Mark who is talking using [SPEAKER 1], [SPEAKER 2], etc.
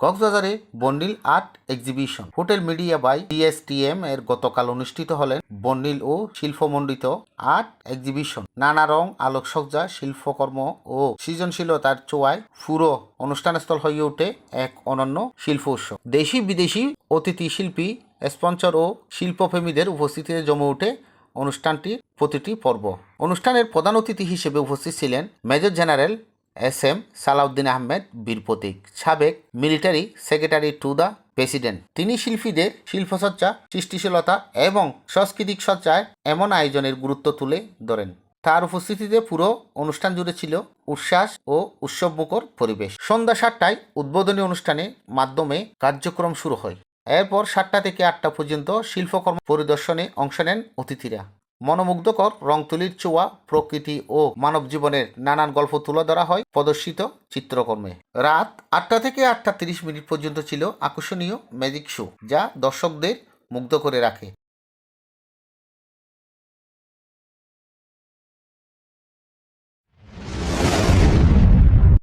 [SPEAKER 1] কক্সবাজারে বন্ডিল art exhibition. Hotel media by TSTM এর গতকাল অনুষ্ঠিত হলেন বন্ডিল ও শিল্পমণ্ডিত আর্ট এক্সিবিশন। নানা রং, আলোকসজ্জা, শিল্পকর্ম ও সৃজনশীলতার চোয়ায় পুরো অনুষ্ঠানস্থল হয়ে ওঠে এক অনন্য শিল্প উৎসব। দেশি বিদেশি অতিথি শিল্পী, স্পন্সর ও শিল্পপ্রেমীদের উপস্থিতিতে জমে ওঠে অনুষ্ঠানটির প্রতিটি পর্ব। অনুষ্ঠানের প্রধান অতিথি হিসেবে উপস্থিত ছিলেন major general S M Salahuddin Ahmed, Bir Protik. সাবেক military secretary to the president. তিনি শিল্পীদের শিল্পচর্চা, সৃষ্টিশীলতা এবং সাংস্কৃতিক চর্চায় এমন আয়োজনের গুরুত্ব তুলে ধরেন। তার উপস্থিতিতে পুরো অনুষ্ঠান জুড়ে ছিল উচ্ছ্বাস ও উৎসবমুখর পরিবেশ। সন্ধ্যা সাতটায় উদ্বোধনী অনুষ্ঠানের মাধ্যমে কার্যক্রম শুরু হয়। এরপর সাতটা থেকে আটটা পর্যন্ত শিল্পকর্ম পরিদর্শনে অংশ নেন অতিথিরা। মনোমুগ্ধকর রং তুলির চোয়া, প্রকৃতি ও মানব জীবনের নানান গল্প তুলে ধরা হয় প্রদর্শিত চিত্রকর্মে। রাত আটটা থেকে আটটা তিরিশ মিনিট পর্যন্ত ছিল আকর্ষণীয় ম্যাজিক শো, যা দর্শকদের মুগ্ধ করে রাখে।